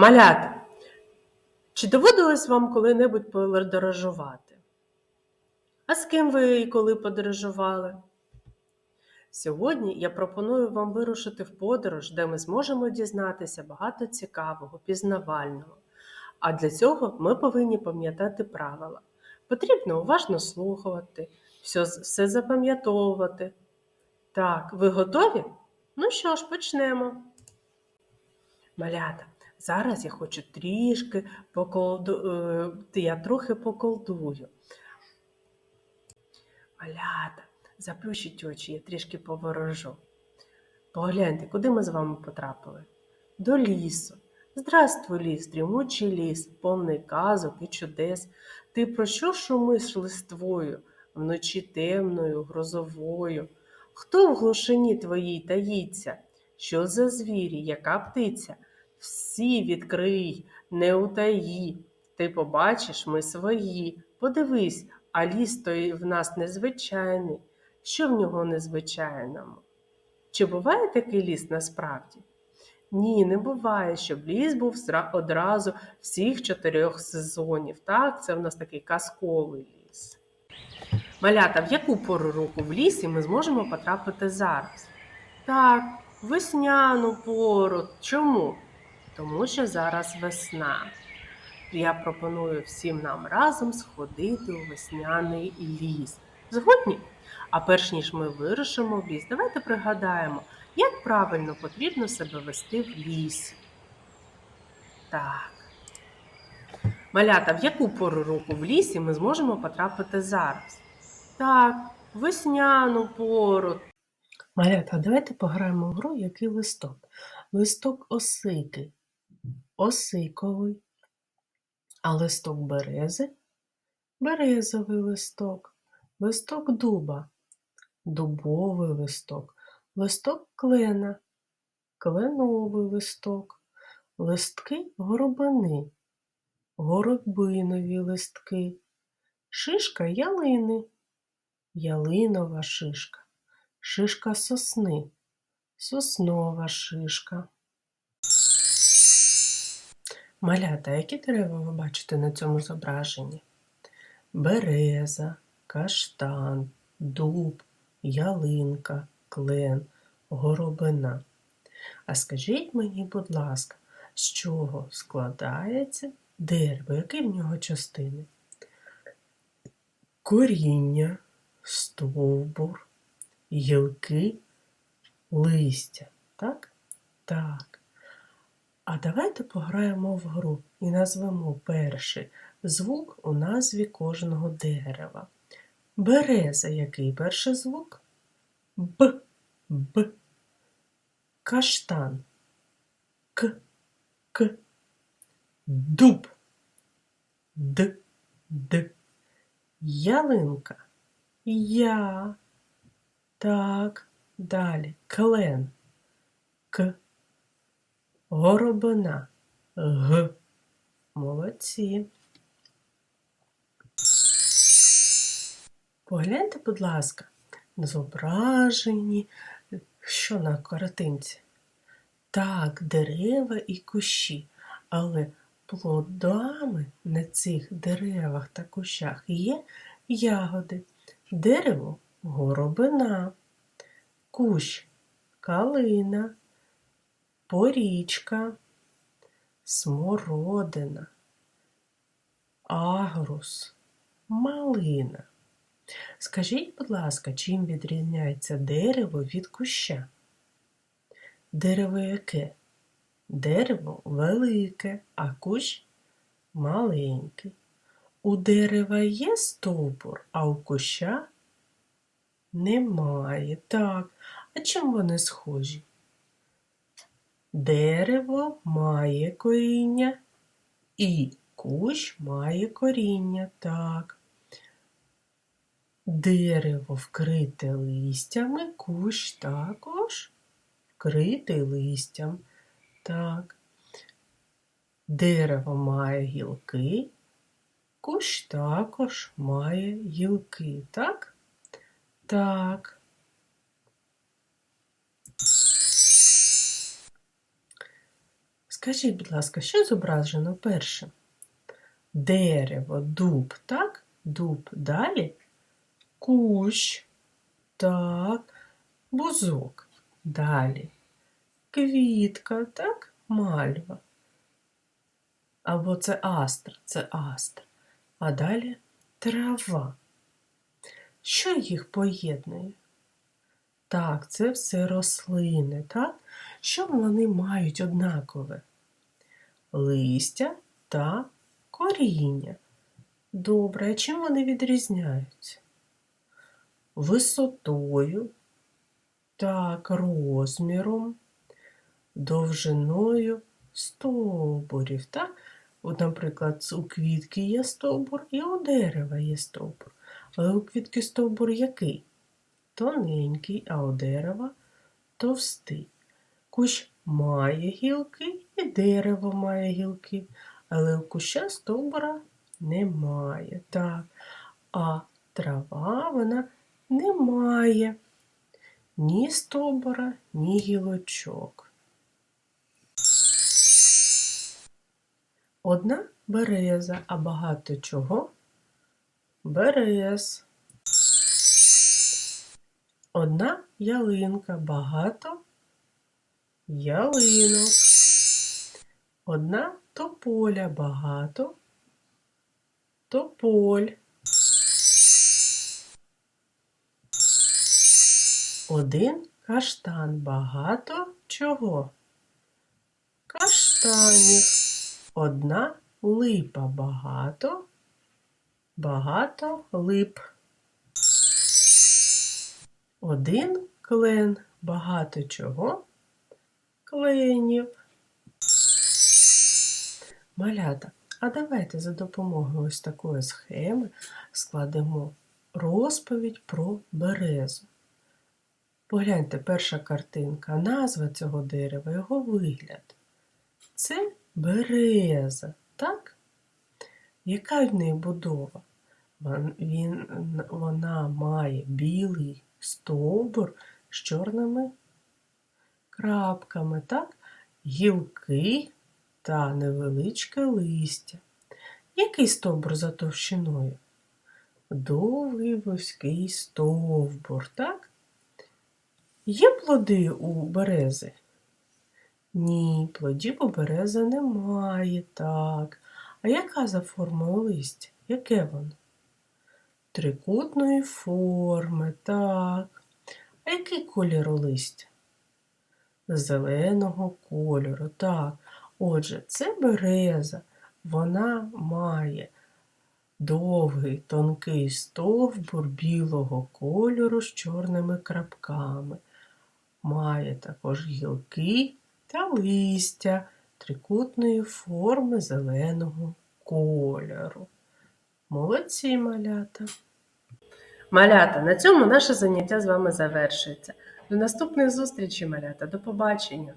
Малята, чи доводилось вам коли-небудь подорожувати? А з ким ви і коли подорожували? Сьогодні я пропоную вам вирушити в подорож, де ми зможемо дізнатися багато цікавого, пізнавального. А для цього ми повинні пам'ятати правила. Потрібно уважно слухати, все, все запам'ятовувати. Так, ви готові? Ну що ж, почнемо. Малята, зараз я хочу трішки поколду... е, я трохи поколдую. Малята, заплющіть очі, я трішки поворожу. Погляньте, куди ми з вами потрапили? До лісу. Здравствуй, ліс, дрімучий ліс, повний казок і чудес. Ти про що шумиш листвою, вночі темною, грозовою? Хто в глушині твоїй таїться? Що за звірі, яка птиця? Всі відкрий, не утаї. Ти побачиш, ми свої. Подивись, а ліс той в нас незвичайний. Що в нього незвичайному? Чи буває такий ліс насправді? Ні, не буває, щоб ліс був одразу всіх чотирьох сезонів. Так, це в нас такий казковий ліс. Малята, в яку пору року в лісі ми зможемо потрапити зараз? Так, весняну пору. Чому? Тому що зараз весна. Я пропоную всім нам разом сходити у весняний ліс. Згодні? А перш ніж ми вирушимо в ліс, давайте пригадаємо, як правильно потрібно себе вести в лісі. Так. Малята, в яку пору року в лісі ми зможемо потрапити зараз? Так, весняну пору. Малята, давайте пограємо в гру який листок. Листок осики. Осиковий. А листок берези березовий листок, листок дуба, дубовий листок, листок клена, кленовий листок, листки горобини, горобинові листки, шишка ялини, ялинова шишка, шишка сосни, соснова шишка. Малята, які дерева ви бачите на цьому зображенні? Береза, каштан, дуб, ялинка, клен, горобина. А скажіть мені, будь ласка, з чого складається дерево? Які в нього частини? Коріння, стовбур, гілки, листя. Так? Так. А давайте пограємо в гру і назвемо перший звук у назві кожного дерева. Береза який перший звук? Б, Б. Каштан. К, К. Дуб. Д, Д. Ялинка. Я. Так. Далі. Клен. К. Горобина. Г. Молодці. Погляньте, будь ласка, на зображенні, що на картинці. Так, дерева і кущі, але плодами на цих деревах та кущах є ягоди. Дерево горобина, кущ калина, порічка, смородина, агрус, малина. Скажіть, будь ласка, чим відрізняється дерево від куща? Дерево яке? Дерево велике, а кущ маленький. У дерева є стовбур, а у куща немає. Так. А чим вони схожі? Дерево має коріння і кущ має коріння. Так. Дерево вкрите листями, кущ також вкритий листям. Так. Дерево має гілки, кущ також має гілки. Так? Так. Скажіть, будь ласка, що зображено першим? Дерево, дуб, так? Дуб. Далі кущ, так, бузок. Далі квітка, так, мальва. Або це астра, це астра. А далі трава. Що їх поєднує? Так, це все рослини, так? Що вони мають однакове? Листя та коріння. Добре, а чим вони відрізняються? Висотою, так, розміром, довжиною стовбурів. Так? От, наприклад, у квітки є стовбур і у дерева є стовбур. Але у квітки стовбур який? Тоненький, а у дерева товстий. Кущ має гілки і дерево має гілки, але у куща стовбура немає. Так. А трава вона не має ні стовбура, ні гілочок. Одна береза, а багато чого? Берез. Одна ялинка, багато ялинок. Одна тополя, багато тополь. Один каштан, багато чого? Каштанів. Одна липа, багато, багато лип. Один клен, багато чого? Кленів. Малята, а давайте за допомогою ось такої схеми складемо розповідь про березу. Погляньте, перша картинка, назва цього дерева, його вигляд. Це береза, так? Яка в неї будова? Вона має білий стовбур з чорними крапками, так? Гілки та невеличке листя. Який стовбур за товщиною? Довгий вузький стовбур, так? Є плоди у берези? Ні, плодів у берези немає, так. А яка за формою листя? Яке воно? Трикутної форми, так. А який колір у листя? Зеленого кольору, так. Отже, це береза. Вона має довгий тонкий стовбур білого кольору з чорними крапками. Має також гілки та листя трикутної форми зеленого кольору. Молодці малята. Малята, на цьому наше заняття з вами завершується. До наступних зустрічей, малята. До побачення.